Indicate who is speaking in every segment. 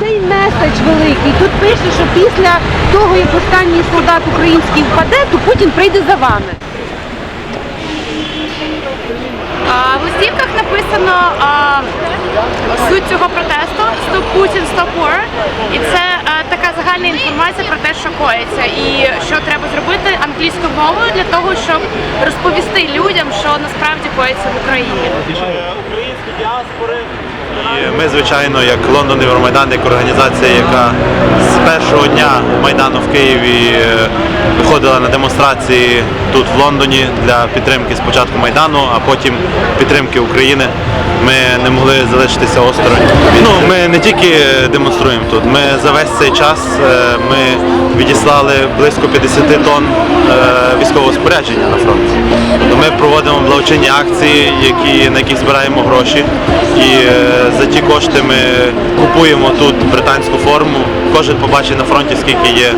Speaker 1: цей меседж великий. Тут пише, що після того, як останній солдат український впаде, то Путін прийде за вами.
Speaker 2: А, В листівках написано а, суть цього протесту Stop Putin, Stop War. І це а, така загальна інформація про те, що коїться, і що треба зробити англійською мовою для того, щоб розповісти людям, що насправді коїться в Україні.
Speaker 3: українські діаспори.
Speaker 4: І ми, звичайно, як Лондон Євромайдан, як організація, яка з першого дня Майдану в Києві е, виходила на демонстрації тут в Лондоні для підтримки спочатку Майдану, а потім підтримки України. Ми не могли залишитися осторонь. Ну, ми не тільки демонструємо тут, ми за весь цей час е, ми відіслали близько 50 тонн е, військового спорядження на фронт. Тобто ми проводимо благочинні акції, які, на яких збираємо гроші. І е, за ті кошти ми купуємо тут британську форму. Кожен побачить на фронті, скільки є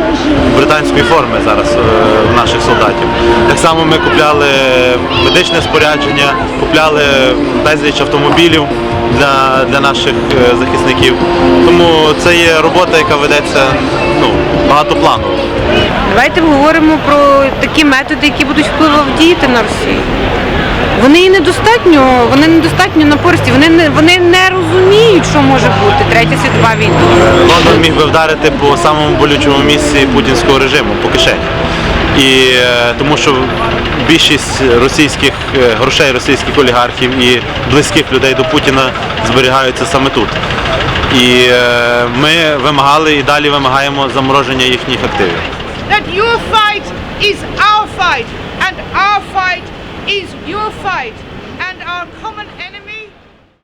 Speaker 4: британської форми зараз е, в наших солдатів. Так само ми купляли медичне спорядження, купляли безліч автомобілів для, для наших е, захисників. Тому це є робота, яка ведеться ну, багатопланово.
Speaker 1: Давайте говоримо про такі методи, які будуть впливати діяти на Росію. Вони недостатньо, вони недостатньо напористі, вони не вони не що може бути третя світова війна.
Speaker 4: Лондон міг би вдарити по самому болючому місці путінського режиму, по кишені. І е, тому що більшість російських е, грошей російських олігархів і близьких людей до Путіна зберігаються саме тут. І е, ми вимагали і далі вимагаємо замороження їхніх активів.
Speaker 5: that your fight is our fight and our fight is your fight.